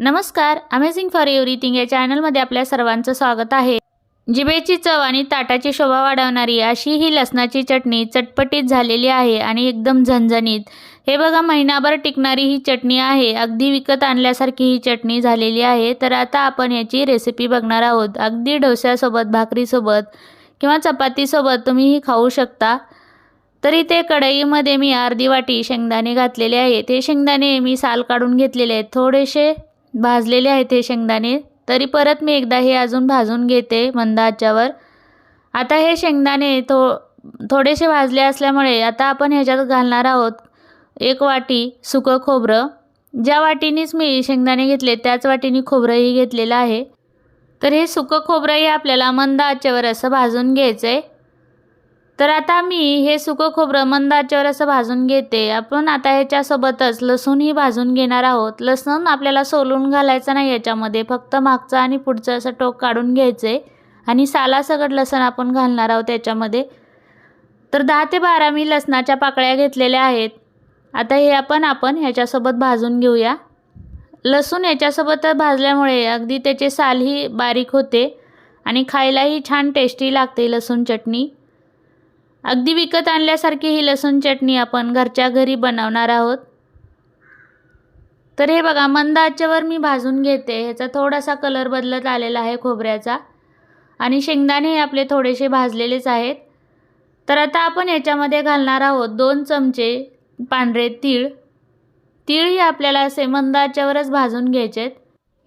नमस्कार amazing for everything या चॅनलमध्ये आपल्या सर्वांचं स्वागत आहे. जिभेची चव आणि ताटाची शोभा वाढवणारी अशी ही लसणाची चटणी चटपटीत झालेली आहे आणि एकदम झणझणीत. हे बघा महिनाभर टिकणारी ही चटणी आहे. अगदी विकत आणल्यासारखी ही चटणी झालेली आहे. तर आता आपण याची रेसिपी बघणार आहोत. अगदी डोस्यासोबत भाकरीसोबत किंवा चपातीसोबत तुम्ही ही खाऊ शकता. तर इथे कढईमध्ये मी अर्धी वाटी शेंगदाणे घातलेले आहे ते शेंगदाणे मी साल काढून घेतलेले आहेत. थोडेसे भाजलेले आहेत हे शेंगदाणे. तरी परत मी एकदा हे अजून भाजून घेते मंद आच्यावर. आता हे शेंगदाणे थो थोडेसे भाजले असल्यामुळे आता आपण ह्याच्यात घालणार आहोत एक वाटी सुकं खोबरं. ज्या वाटीनीच मी शेंगदाणे घेतले त्याच वाटीने खोबरंही घेतलेलं आहे. तर हे सुकं खोबरंही आपल्याला मंद आचेवर असं भाजून घ्यायचं आहे तर आता मी हे सुकं खोबरं मंदाच्यावर असं भाजून घेते. आपण आता ह्याच्यासोबतच लसूणही भाजून घेणार आहोत. लसूण आपल्याला सोलून घालायचं नाही याच्यामध्ये. फक्त मागचं आणि पुढचं असं टोक काढून घ्यायचं आहे आणि सालासकट लसण आपण घालणार आहोत त्याच्यामध्ये. तर दहा ते बारा मी लसणाच्या पाकळ्या घेतलेल्या आहेत. आता हे आपण आपण ह्याच्यासोबत भाजून घेऊया. लसूण याच्यासोबत भाजल्यामुळे अगदी त्याचे सालही बारीक होते. आणि खायलाही छान टेस्टी लागते लसूण चटणी. अगदी विकत आणल्यासारखी ही लसूण चटणी आपण घरच्या घरी बनवणार आहोत. तर हे बघा मंद आचेवर मी भाजून घेते. ह्याचा थोडासा कलर बदलत आलेला आहे खोबऱ्याचा. आणि शेंगदाणे हे आपले थोडेसे भाजलेलेच आहेत. तर आता आपण याच्यामध्ये घालणार आहोत दोन चमचे पांढरे तीळ. तीळही आपल्याला असे मंद आचेवरच भाजून घ्यायचे आहेत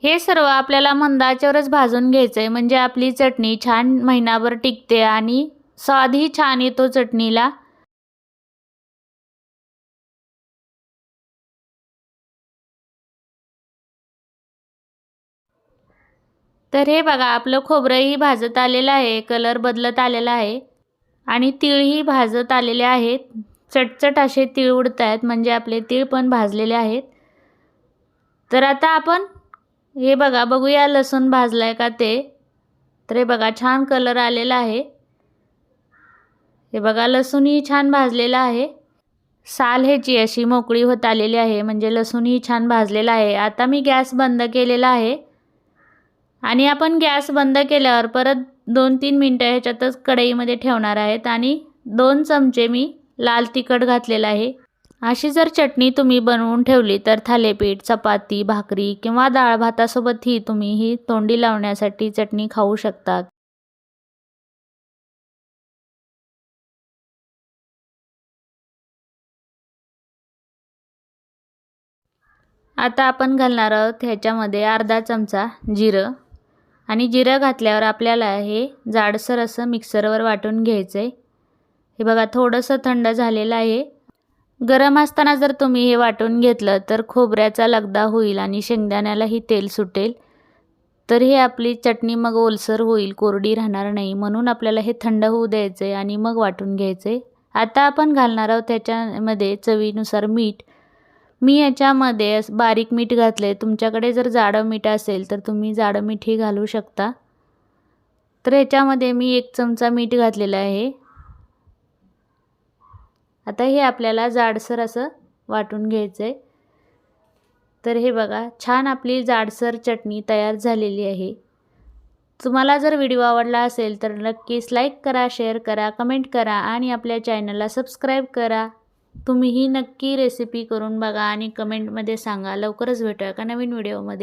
हे सर्व आपल्याला मंदाच्यावरच भाजून घ्यायचं आहे म्हणजे आपली चटणी छान महिनाभर टिकते आणि स्वादही छान येतो चटणीला. तर हे बघा आपलं खोबरंही भाजत आलेलं आहे कलर बदलत आलेला आहे आणि तिळही भाजत आलेले आहेत. चटचट असे तीळ उडत आहेत म्हणजे आपले तीळ पण भाजलेले आहेत. तर आता आपण हे बघा बघूया लसूण भाजलं आहे का ते. तर हे बघा छान कलर आलेला आहे. हे बघा लसूणही छान भाजलेला आहे. साल ह्याची अशी मोकळी होत आलेली आहे म्हणजे लसूणही छान भाजलेला आहे. आता मी गॅस बंद केलेला आहे. आणि आपण गॅस बंद केल्यावर परत दोन तीन मिनटं ह्याच्यातच कढईमध्ये ठेवणार आहेत आणि दोन चमचे मी लाल तिखट घातलेलं आहे. अशी जर चटणी तुम्ही बनवून ठेवली तर थालेपीठ चपाती भाकरी किंवा डाळ भातासोबतही तुम्ही ही तोंडी लावण्यासाठी चटणी खाऊ शकता आता आपण घालणार आहोत ह्याच्यामध्ये अर्धा चमचा जिरं. आणि जिरं घातल्यावर आपल्याला हे जाडसर असं मिक्सरवर वाटून घ्यायचं आहे हे बघा थोडंसं थंड झालेलं आहे. गरम असताना जर तुम्ही हे वाटून घेतलं तर खोबऱ्याचा लगदा होईल आणि शेंगदाण्यालाही तेल सुटेल. तर हे आपली चटणी मग ओलसर होईल कोरडी राहणार नाही. म्हणून आपल्याला हे थंड होऊ द्यायचं आहे आणि मग वाटून घ्यायचं आहे आता आपण घालणार आहोत त्याच्यामध्ये चवीनुसार मीठ. मी याच्यामध्ये बारीक मीठ घातले तुमच्याकडे जर जाडं मीठ असेल तर तुम्ही जाडं मीठही घालू शकता. तर ह्याच्यामध्ये मी एक चमचा मीठ घातलेलं आहे. आता हे आपल्याला जाडसर असं वाटून घ्यायचं आहे तर हे बघा छान आपली जाडसर चटणी तयार झालेली आहे. तुम्हाला जर व्हिडिओ आवडला असेल तर नक्कीच लाईक करा शेअर करा कमेंट करा आणि आपल्या चॅनलला सबस्क्राईब करा. तुम्हीही नक्की रेसिपी करून बघा आणि कमेंटमध्ये सांगा. लवकरच भेटूया का नवीन व्हिडिओमध्ये